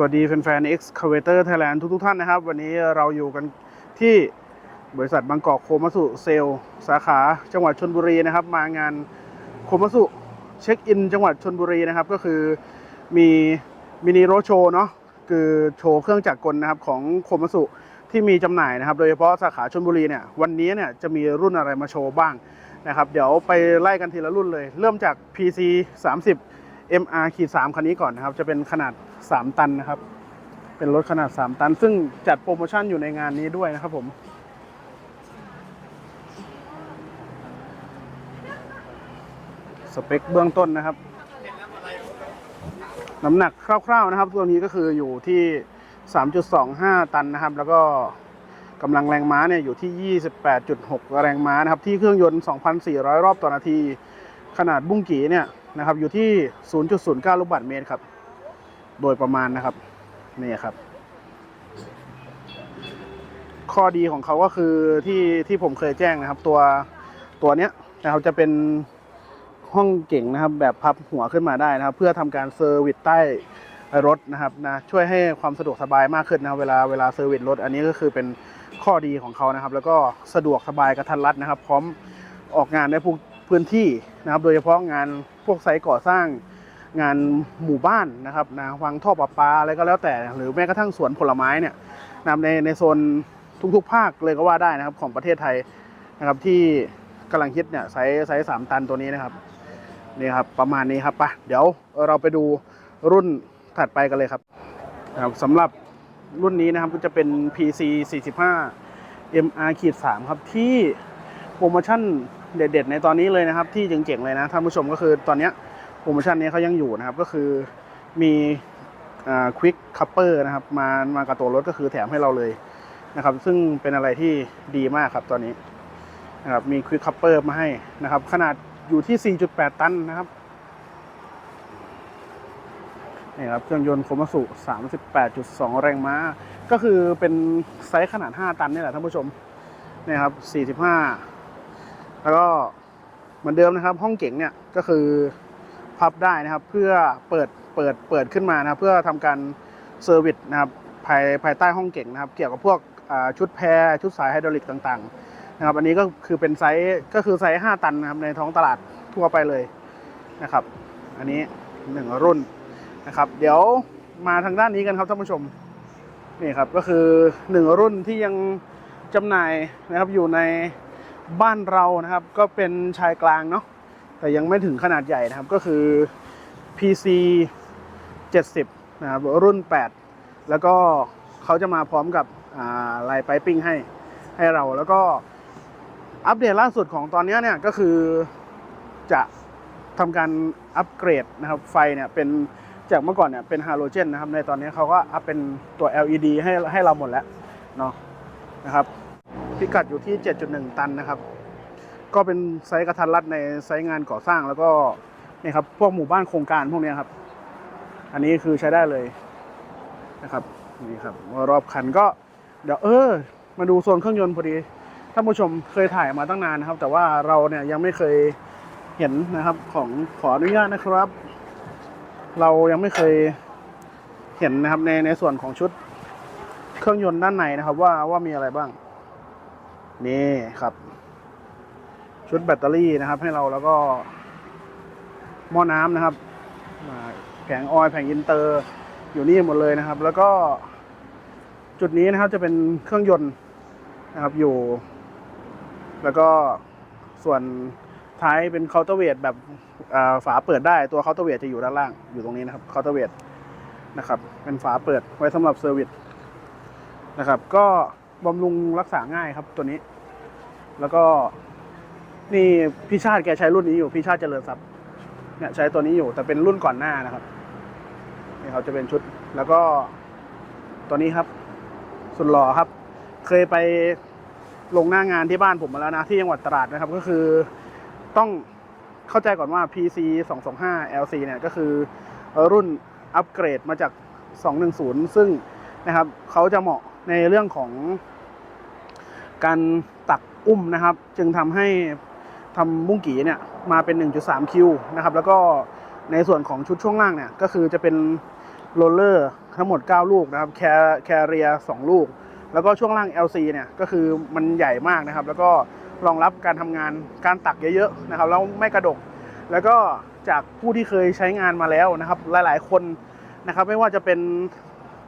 สวัสดีแฟนๆ Excavator Thailand ทุกๆท่านนะครับ วันนี้เราอยู่กันที่บริษัทบางกอกโคมัสุเซลสาขาจังหวัดชนบุรีนะครับ มางานโคมัสุเช็คอินจังหวัดชนบุรีนะครับ ก็คือมีมินิโรโชเนาะคือโชว์เครื่องจักรกลนะครับของโคมัสุที่มีจำหน่ายนะครับ โดยเฉพาะสาขาชนบุรีเนี่ยวันนี้เนี่ยจะมีรุ่นอะไรมาโชว์บ้างนะครับ เดี๋ยวไปไล่กันทีละรุ่นเลย เริ่มจาก PC 30 MR ขีด3คันนี้ก่อนนะครับ จะเป็นขนาด 3 ตันนะครับ เป็นรถขนาด 3 ตัน ซึ่งจัดโปรโมชั่นอยู่ในงานนี้ด้วยนะครับผม สเปคเบื้องต้นนะครับ น้ำหนักคร่าวๆนะครับ ตัวนี้ก็คืออยู่ที่ 3.25 ตันนะครับ แล้วก็กำลังแรงม้าเนี่ยอยู่ที่ 28.6 แรงม้านะครับ ที่เครื่องยนต์ 2,400 รอบต่อนาที ขนาดบุ้งกีเนี่ย นะครับ อยู่ที่ 0.09 ลูกบาศก์เมตรครับ โดยประมาณนะครับ นี่ครับ ข้อดีของเขาก็คือที่ที่ผมเคยแจ้งนะครับ ตัวตัวเนี้ยนะครับจะเป็นห้องเก่งนะครับ แบบพับหัวขึ้นมาได้นะครับ เพื่อทำการเซอร์วิสใต้รถนะครับนะช่วยให้ความสะดวกสบายมากขึ้นนะเวลาเวลาเซอร์วิสรถ อันนี้ก็คือเป็นข้อดีของเขานะครับ แล้วก็สะดวกสบายกระทันรัดนะครับ พร้อมออกงานได้ทุก พื้นที่นะครับ โดยเฉพาะงานพวกไซต์ก่อสร้างงานหมู่บ้านนะครับนะวางท่อประปาอะไรก็แล้วแต่ หรือแม้กระทั่งสวนผลไม้เนี่ยนะครับในในโซนทุกๆ ภาคเลยก็ว่าได้นะครับของประเทศไทยนะครับที่กำลังคิดเนี่ยไซส์ไซส์สามตันตัวนี้นะครับนี่ครับประมาณนี้ครับปะเดี๋ยวเราไปดูรุ่นถัดไปกันเลยครับนะครับสำหรับรุ่นนี้นะครับก็จะเป็น PC 45 MR ขีด3ครับที่โปรโมชั่น เด็ดๆในตอนนี้เลยนะครับ ที่เจ๋งๆเลยนะท่านผู้ชมก็คือตอนนี้โปรโมชั่นนี้เขายังอยู่นะครับ ก็คือมีควิกคัพเปอร์นะครับ มามากับตัวรถก็คือแถมให้เราเลยนะครับ ซึ่งเป็นอะไรที่ดีมากครับตอนนี้นะครับมีควิกคัพเปอร์มาให้นะครับ ขนาดอยู่ที่ 4.8 ตันนะครับนี่ครับเครื่องยนต์โคมาสุ 38.2 แรงม้า ก็คือเป็นไซส์ขนาด 5 ตันนี่แหละท่านผู้ชมนี่ครับ 45 แล้วก็เหมือนเดิมนะครับ ห้องเก๋งเนี่ยก็คือพับได้นะครับ เพื่อเปิดเปิดเปิดขึ้นมานะครับ เพื่อทำการเซอร์วิสนะครับภายภายใต้ห้องเก่งนะครับ เกี่ยวกับพวกชุดแพรชุดสายไฮดรอลิกต่างๆนะครับ อันนี้ก็คือเป็นไซส์ก็คือไซส์5ตันนะครับในท้องตลาดทั่วไปเลยนะครับ อันนี้หนึ่งรุ่นนะครับ เดี๋ยวมาทางด้านนี้กันครับท่านผู้ชมนี่ครับก็คือหนึ่งรุ่นที่ยังจำหน่ายนะครับอยู่ใน บ้านเรานะครับ ก็เป็นชายกลางเนาะแต่ยังไม่ถึงขนาดใหญ่นะครับก็คือ PC 70 นะครับ รุ่น 8 แล้วก็เขาจะมาพร้อมกับลายไปปิ้งให้ให้เราแล้วก็อัปเดตล่าสุดของตอนนี้เนี่ยก็คือจะทำการอัปเกรดนะครับไฟเนี่ยเป็นจากเมื่อก่อนเนี่ยเป็นฮาโลเจนนะครับในตอนนี้เขาก็อัปเป็นตัว LED ให้ให้เราหมดแล้วเนาะนะครับ พิกัดอยู่ที่ 7.1 ตันนะครับ ก็เป็นไซต์กระทันรัดในไซต์งานก่อสร้างแล้วก็นี่ครับพวกหมู่บ้านโครงการพวกนี้ครับ อันนี้คือใช้ได้เลยนะครับนี่ครับรอบคันก็เดี๋ยวเออ มาดูโซนเครื่องยนต์พอดีท่านผู้ชมเคยถ่ายมาตั้งนานนะครับ แต่ว่าเราเนี่ยยังไม่เคยเห็นนะครับของขออนุญาตนะครับ เรายังไม่เคยเห็นนะครับในในส่วนของชุดเครื่องยนต์ด้านในนะครับ ว่าว่ามีอะไรบ้าง นี่ครับ ชุดแบตเตอรี่นะครับให้เราแล้วก็ หม้อน้ำนะครับแผงออยแผงอินเตอร์อยู่นี่หมดเลยนะครับ แล้วก็จุดนี้นะครับจะเป็นเครื่องยนต์นะครับอยู่ แล้วก็ส่วนท้ายเป็นเคาน์เตอร์เวทแบบฝาเปิดได้ตัวเคาน์เตอร์เวทจะอยู่ด้านล่างอยู่ตรงนี้นะครับเคาน์เตอร์เวทนะครับ เป็นฝาเปิดไว้สำหรับเซอร์วิสนะครับ ก็ บำรุงรักษาง่ายครับตัวนี้ แล้วก็นี่พี่ชาติแกใช้รุ่นนี้อยู่พี่ชาติเจริญทรัพย์เนี่ยใช้ตัวนี้อยู่แต่เป็นรุ่นก่อนหน้านะครับนี่เขาจะเป็นชุด แล้วก็ตัวนี้ครับ สุดหล่อครับ เคยไปลงหน้างานที่บ้านผมมาแล้วนะ ที่จังหวัดตราดนะครับ ก็คือต้องเข้าใจก่อนว่า PC 225 LC เนี่ยก็คือรุ่นอัปเกรดมาจาก 210 ซึ่งนะครับเขาจะเหมาะในเรื่องของ การตักอุ้มนะครับ จึงทำให้ทำบุ้งกีเนี่ยมาเป็น 1.3 คิวนะครับ แล้วก็ในส่วนของชุดช่วงล่างเนี่ยก็คือจะเป็นโรลเลอร์ทั้งหมด 9 ลูกนะครับแคแคเรีย2ลูก แล้วก็ช่วงล่าง LC เนี่ยก็คือมันใหญ่มากนะครับ แล้วก็รองรับการทำงานการตักเยอะๆนะครับแล้วไม่กระดก แล้วก็จากผู้ที่เคยใช้งานมาแล้วนะครับ หลายๆคนนะครับไม่ว่าจะเป็น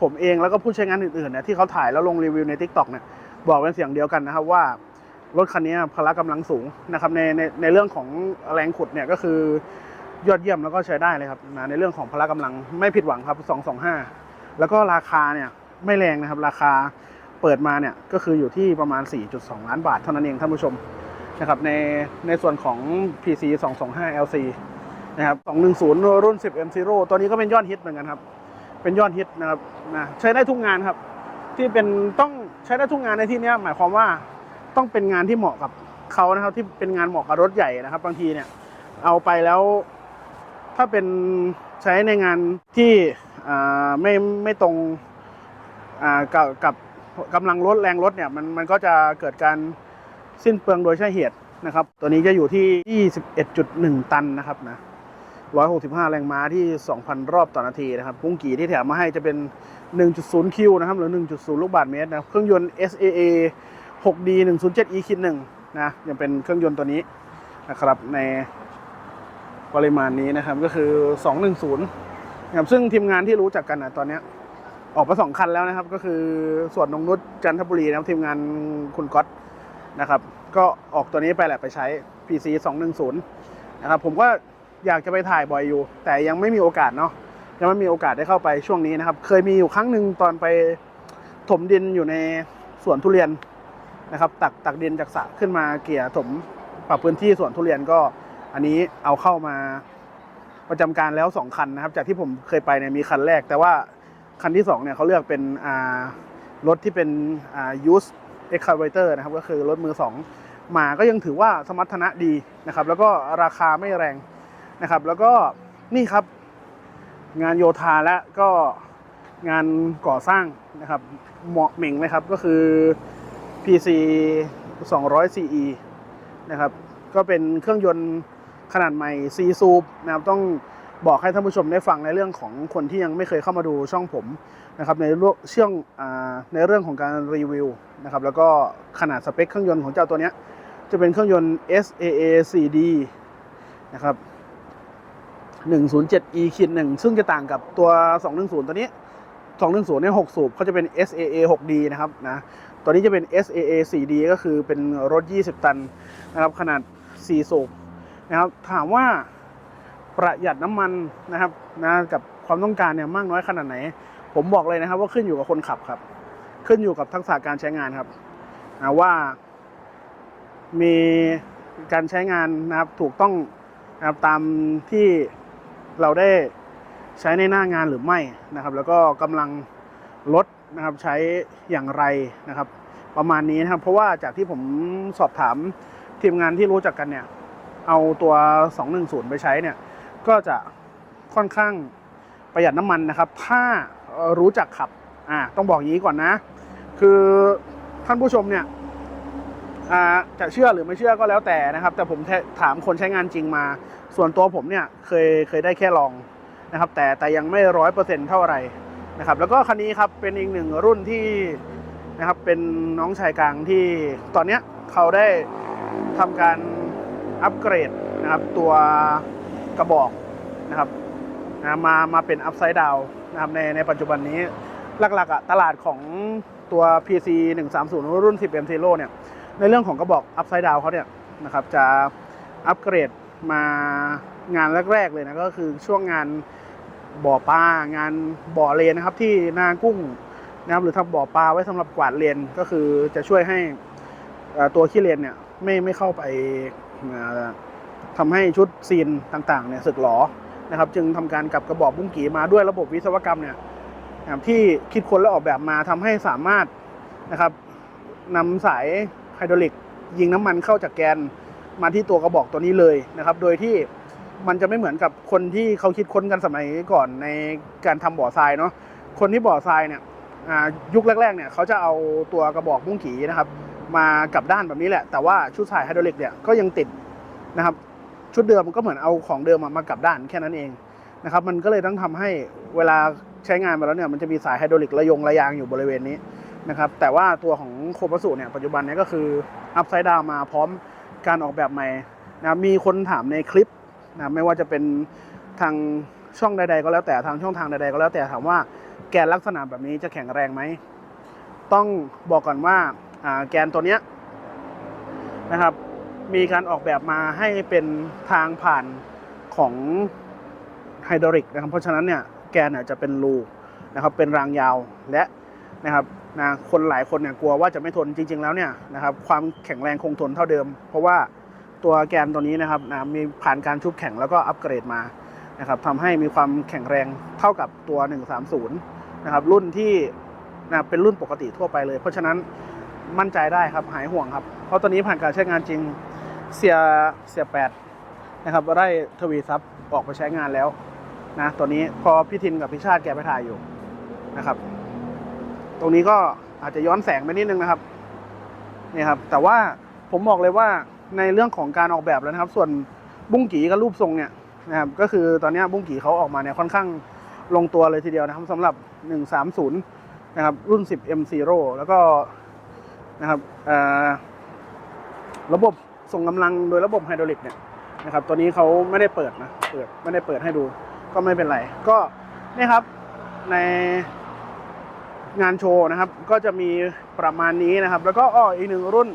ผมเองแล้วก็ผู้ใช้งานอื่นๆเนี่ยที่เขาถ่ายแล้วลงรีวิวใน Tik t o อกเนี่ย บอกเป็นเสียงเดียวกันนะครับว่ารถคันนี้พละกำลังสูงนะครับในในในเรื่องของแรงขุดเนี่ยก็คือยอดเยี่ยมแล้วก็ใช้ได้เลยครับนะในเรื่องของพละกำลังไม่ผิดหวังครับ 225 แล้วก็ราคาเนี่ยไม่แรงนะครับราคาเปิดมาเนี่ยก็คืออยู่ที่ประมาณ 4.2 ล้านบาทเท่านั้นเองท่านผู้ชมนะครับในในส่วนของ PC 225 LC นะครับ 210 รุ่น 10 M0 ตัวนี้ก็เป็นยอดฮิตเหมือนกันครับ เป็นยอดฮิตนะครับนะใช้ได้ทุกงานครับ ที่เป็นต้อง ใช้ได้ทุกงานในที่นี้หมายความว่าต้องเป็นงานที่เหมาะกับเขานะครับ ที่เป็นงานเหมาะกับรถใหญ่นะครับ บางทีเนี่ย เอาไปแล้ว ถ้าเป็นใช้ในงานที่ไม่ไม่ตรงกับกับกำลังรถแรงรถเนี่ยมันมันก็จะเกิดการสิ้นเปลืองโดยใช่เหตุนะครับ ตัวนี้จะอยู่ที่ 21.1 ตันนะครับนะ 165 แรงม้าที่ 2,000 รอบต่อนาทีนะครับพุ่งกี่ที่แถมมาให้จะเป็น 1.0 คิวนะครับหรือ 1.0 ลูกบาศก์เมตรนะเครื่องยนต์ SAA 6D 107 E คิด1นะยังเป็นเครื่องยนต์ตัวนี้นะครับในปริมาณนี้นะครับก็คือ 210นะครับซึ่งทีมงานที่รู้จักกันนะตอนนี้ออกมาสองคันแล้วนะครับ ก็คือส่วนนงนุชจันทบุรีนะครับทีมงานคุณก๊อตนะครับ ก็ออกตัวนี้ไปแหละไปใช้ PC 210นะครับผมก็ อยากจะไปถ่ายบ่อยอยู่ แต่ยังไม่มีโอกาสเนาะยังไม่มีโอกาสได้เข้าไปช่วงนี้นะครับ เคยมีอยู่ครั้งหนึ่งตอนไปถมดินอยู่ในสวนทุเรียนนะครับ ตักตักดินจากสระขึ้นมาเกี่ยถมปรับพื้นที่สวนทุเรียนก็อันนี้เอาเข้ามาประจำการแล้วสองคันนะครับ จากที่ผมเคยไปเนี่ยมีคันแรก แต่ว่าคันที่สองเนี่ยเขาเลือกเป็นรถที่เป็นยูสเอ่า use excavator นะครับ ก็คือรถมือสองมาก็ยังถือว่าสมรรถนะดีนะครับ แล้วก็ราคาไม่แรง นะครับ แล้วก็นี่ครับ งานโยธาและก็งานก่อสร้างนะครับ เหมาะเหม่งเลยครับก็คือ PC 200 CE นะครับ ก็เป็นเครื่องยนต์ขนาดใหม่ C ซูปนะครับต้องบอกให้ท่านผู้ชมได้ฟังในเรื่องของคนที่ยังไม่เคยเข้ามาดูช่องผมนะครับในเรื่องเชื่องในเรื่องของการรีวิวนะครับแล้วก็ขนาดสเปคเครื่องยนต์ของเจ้าตัวนี้จะเป็นเครื่องยนต์ SAA 4D นะครับ 107E คิดหนึ่งซึ่งจะต่างกับตัว 210 ตัวนี้ 210เนี่ย6สูบเขาจะเป็น SAA 6D นะครับนะตัวนี้จะเป็น SAA 4D ก็คือเป็นรถ 20 ตันนะครับขนาด 4 สูบนะครับถามว่าประหยัดน้ำมันนะครับนะกับความต้องการเนี่ยมากน้อยขนาดไหน ผมบอกเลยนะครับ ว่าขึ้นอยู่กับคนขับครับ ขึ้นอยู่กับทักษะการใช้งานครับนะว่ามีการใช้งานนะครับถูกต้องนะครับตามที่ เราได้ใช้ในหน้างานหรือไม่นะครับ แล้วก็กำลังรถนะครับใช้อย่างไรนะครับ ประมาณนี้นะครับ เพราะว่าจากที่ผมสอบถามทีมงานที่รู้จักกันเนี่ย เอาตัว 210 ไปใช้เนี่ย ก็จะค่อนข้างประหยัดน้ำมันนะครับ ถ้ารู้จักขับอ่าต้องบอกอย่างนี้ก่อนนะ คือท่านผู้ชมเนี่ยจะเชื่อหรือไม่เชื่อก็แล้วแต่นะครับ แต่ผมถามคนใช้งานจริงมา ส่วนตัวผมเนี่ยเคยเคยได้แค่ลองนะครับแต่แต่ยังไม่ร้อยเปอร์เซ็นต์เท่าไหร่นะครับแล้วก็คันนี้ครับเป็นอีกหนึ่งรุ่นที่นะครับเป็นน้องชายกลางที่ตอนเนี้ยเขาได้ทำการอัปเกรดนะครับตัวกระบอกนะครับนะมามาเป็นอัพไซด์ดาวนะครับในในปัจจุบันนี้หลักๆอะตลาดของตัว PC 130 รุ่น 10 M Zero เนี่ยในเรื่องของกระบอกอัพไซด์ดาวเขาเนี่ยนะครับจะอัปเกรด มางานแรก ๆ เลยนะก็คือช่วงงานบ่อปลางานบ่อเลนนะครับ ที่นากุ้งนะครับหรือทำบ่อปลาไว้สำหรับกวาดเลนก็คือจะช่วยให้ตัวขี้เลนเนี่ยไม่ไม่เข้าไปเอ่อทำให้ชุดซีนต่างๆเนี่ยสึกหรอนะครับ จึงทำการกลับกระบอกบุ้งกีมาด้วยระบบวิศวกรรมเนี่ยที่คิดค้นและออกแบบมาทำให้สามารถนะครับนำสายไฮดรอลิกยิงน้ำมันเข้าจากแกน มาที่ตัวกระบอกตัวนี้เลยนะครับ โดยที่มันจะไม่เหมือนกับคนที่เขาคิดค้นกันสมัยก่อนในการทำบ่อทรายเนาะคนที่บ่อทรายเนี่ยยุคแรกๆเนี่ยเขาจะเอาตัวกระบอกบุ้งกีนะครับ มากับด้านแบบนี้แหละ แต่ว่าชุดสายไฮดรอลิกเนี่ยก็ยังติดนะครับ ชุดเดิมมันก็เหมือนเอาของเดิมมามากับด้านแค่นั้นเองนะครับ มันก็เลยต้องทำให้เวลาใช้งานมาแล้วเนี่ยมันจะมีสายไฮดรอลิกระยงระยางอยู่บริเวณนี้นะครับ แต่ว่าตัวของโคมัสุเนี่ยปัจจุบันเนี้ก็คืออัพไซด์ดาวมาพร้อม การออกแบบใหม่นะมีคนถามในคลิปนะไม่ว่าจะเป็นทางช่องใด ๆ ก็แล้วแต่ทางช่องทางใดๆก็แล้วแต่ถามว่าแกนลักษณะแบบนี้จะแข็งแรงไหม ต้องบอกก่อนว่าแกนตัวเนี้ยนะครับ มีการออกแบบมาให้เป็นทางผ่านของไฮดรอลิกนะครับเพราะฉะนั้นเนี่ยแกนจะเป็นรูนะครับเป็นรางยาวและนะครับ นะคนหลายคนเนี่ยกลัวว่าจะไม่ทนจริง ๆ แล้วเนี่ยนะครับความแข็งแรงคงทนเท่าเดิม เพราะว่าตัวแกนตัวนี้นะครับนะมีผ่านการชุบแข็งแล้วก็อัปเกรดมานะครับทำให้มีความแข็งแรงเท่ากับตัว 130นะครับรุ่นที่นะเป็นรุ่นปกติทั่วไปเลย เพราะฉะนั้นมั่นใจได้ครับหายห่วงครับ เพราะตอนนี้ผ่านการใช้งานจริงเสียเสียแปดนะครับได้ทวีซับออกไปใช้งานแล้วนะตัวนี้พอพี่ทินกับพี่ชาติแกไปถ่ายอยู่นะครับ ตรงนี้ก็อาจจะย้อนแสงไปนิดนึงนะครับนี่ครับ แต่ว่าผมบอกเลยว่าในเรื่องของการออกแบบแล้วนะครับ ส่วนบุ้งกีกับรูปทรงเนี่ยนะครับก็คือตอนนี้บุ้งกีเขาออกมาเนี่ยค่อนข้างลงตัวเลยทีเดียวนะครับสำหรับ 130 นะครับ รุ่น 10 M0 แล้วก็นะครับระบบส่งกำลังโดยระบบไฮดรอลิกเนี่ยนะครับตัวนี้เขาไม่ได้เปิดนะเปิดไม่ได้เปิดให้ดู ก็ไม่เป็นไร ก็นี่ครับใน งานโชว์นะครับ ก็จะมีประมาณนี้นะครับ แล้วก็อ้ออีกหนึ่งรุ่น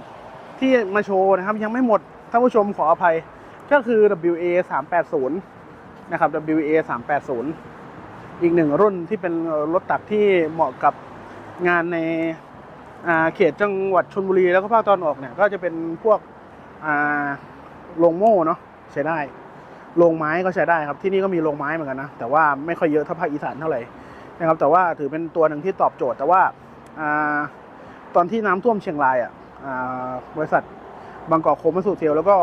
ที่มาโชว์นะครับ ยังไม่หมดท่านผู้ชมขออภัยก็คือ WA 380นะครับ WA 380อีกหนึ่งรุ่นที่เป็นรถตักที่เหมาะกับงานในเขตจังหวัดชลบุรีแล้วก็ภาคตอนออกเนี่ย ก็จะเป็นพวกโรงโม่เนาะใช้ได้โรงไม้ก็ใช้ได้ครับ ที่นี่ก็มีโรงไม้เหมือนกันนะ แต่ว่าไม่ค่อยเยอะเท่าภาคอีสานเท่าไหร่ นะครับแต่ว่าถือเป็นตัวหนึ่งที่ตอบโจทย์ แต่ว่าอตอนที่น้ำท่วมเชียงรายอะอ่าบริษัทบางกอกโคมัสุเทลแล้วก็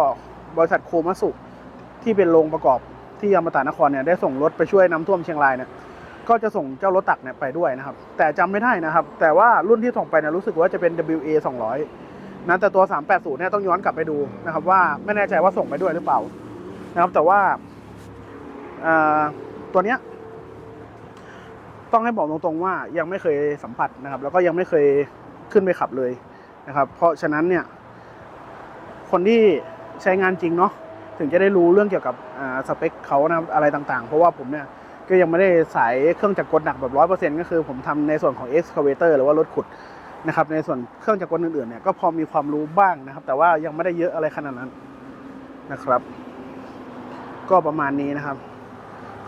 บริษัทโคมัสุที่เป็นโรงประกอบที่อมตะนครเนี่ยได้ส่งรถไปช่วยน้ำท่วมเชียงรายเนี่ยก็จะส่งเจ้ารถตักเนี่ยไปด้วยนะครับ แต่จำไม่ได้นะครับ แต่ว่ารุ่นที่ส่งไปเนี่ยรู้สึกว่าจะเป็น WA 200นะแต่ตัว 380เนี่ยต้องย้อนกลับไปดูนะครับ ว่าไม่แน่ใจว่าส่งไปด้วยหรือเปล่านะครับ แต่ว่าตัวเนี้ย ต้องให้บอกตรงๆว่ายังไม่เคยสัมผัสนะครับ แล้วก็ยังไม่เคยขึ้นไปขับเลยนะครับ เพราะฉะนั้นเนี่ย คนที่ใช้งานจริงเนาะถึงจะได้รู้เรื่องเกี่ยวกับสเปคเขานะอะไรต่างๆ เพราะว่าผมเนี่ยก็ยังไม่ได้สายเครื่องจักรกลหนักแบบร้อยเปอร์เซ็นต์ก็คือผมทำในส่วนของ excavator หรือว่ารถขุดนะครับ ในส่วนเครื่องจักรกลอื่นๆเนี่ยก็พอมีความรู้บ้างนะครับ แต่ว่ายังไม่ได้เยอะอะไรขนาดนั้นนะครับ ก็ประมาณนี้นะครับ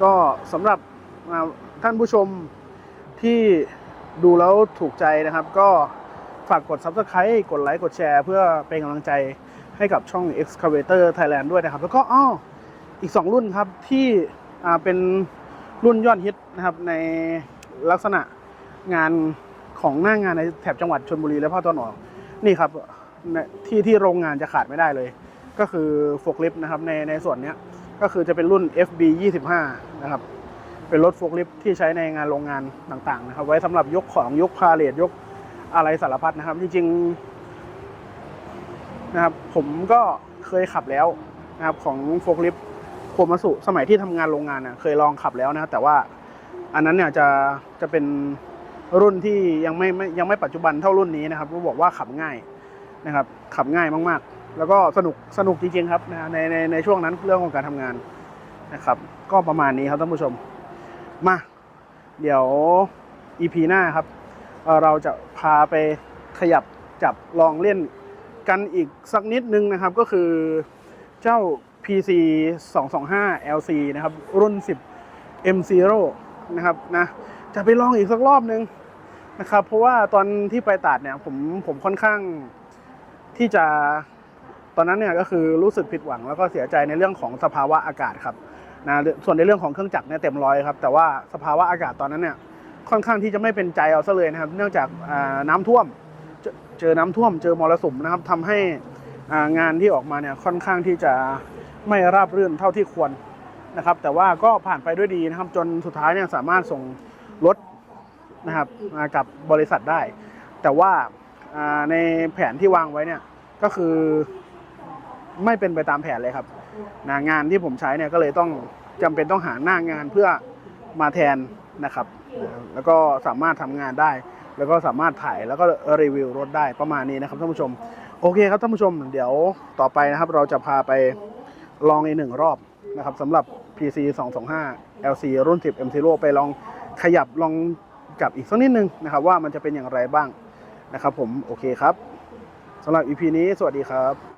ก็สำหรับอ่า ท่านผู้ชมที่ดูแล้วถูกใจนะครับ ก็ฝากกด subscribe กดไลค์กดแชร์เพื่อเป็นกำลังใจให้กับช่อง excavator Thailand ด้วยนะครับ แล้วก็อ้ออีก 2 รุ่นครับที่เป็นรุ่นยอดฮิตนะครับในลักษณะงานของหน้างานในแถบจังหวัดชนบุรีและภาคตะวันออกนี่ครับที่ที่โรงงานจะขาดไม่ได้เลย ก็คือโฟกลิฟต์นะครับในในส่วนนี้ก็คือจะเป็นรุ่น FB 25นะครับ เป็นรถโฟกลิฟที่ใช้ในงานโรงงานต่างๆนะครับ ไว้สำหรับยกของยกพาเลทยกอะไรสารพัดนะครับ จริงๆนะครับ ผมก็เคยขับแล้วนะครับ ของโฟกลิฟโคมาสุสมัยที่ทำงานโรงงานน่ะเคยลองขับแล้วนะครับแต่ว่าอันนั้นเนี่ยจะจะเป็นรุ่นที่ยังไม่ไม่ยังไม่ปัจจุบันเท่ารุ่นนี้นะครับก็บอกว่าขับง่ายนะครับ ขับง่ายมากๆ แล้วก็สนุกสนุกจริงๆครับนะในในในช่วงนั้นเรื่องของการทำงานนะครับ ก็ประมาณนี้ครับท่านผู้ชม มา เดี๋ยว EP หน้าครับเเราจะพาไปขยับจับลองเล่นกันอีกสักนิดนึงนะครับ ก็คือเจ้า PC 225 LC นะครับ รุ่น 10 M0 นะครับนะจะไปลองอีกสักรอบนึงนะครับ เพราะว่าตอนที่ไปตัดเนี่ยผมผมค่อนข้างที่จะตอนนั้นเนี่ยก็คือรู้สึกผิดหวังแล้วก็เสียใจในเรื่องของสภาวะอากาศครับ นะส่วนในเรื่องของเครื่องจักรเนี่ยเต็มร้อยครับแต่ว่าสภาวะอากาศตอนนั้นเนี่ยค่อนข้างที่จะไม่เป็นใจเอาซะเลยนะครับ เนื่องจากน้ำท่วมเจอน้ำท่วม เจอมรสุมนะครับทำให้งานที่ออกมาเนี่ยค่อนข้างที่จะไม่ราบรื่นเท่าที่ควรนะครับ แต่ว่าก็ผ่านไปด้วยดีนะครับ จนสุดท้ายเนี่ยสามารถส่งรถนะครับมากับบริษัทได้ แต่ว่าอ่าในแผนที่วางไว้เนี่ยก็คือไม่เป็นไปตามแผนเลยครับ นะงานที่ผมใช้เนี่ยก็เลยต้องจำเป็นต้องหาหน้างานเพื่อมาแทนนะครับ แล้วก็สามารถทำงานได้ แล้วก็สามารถถ่ายแล้วก็รีวิวรถได้ประมาณนี้นะครับท่านผู้ชม โอเคครับท่านผู้ชม เดี๋ยวต่อไปนะครับ เราจะพาไปลองอีกหนึ่งรอบนะครับสำหรับ PC 225 LC รุ่น 10 M Zero ไปลองขยับลองจับอีกสักนิดนึงนะครับว่ามันจะเป็นอย่างไรบ้างนะครับผมโอเคครับสำหรับ EP นี้สวัสดีครับ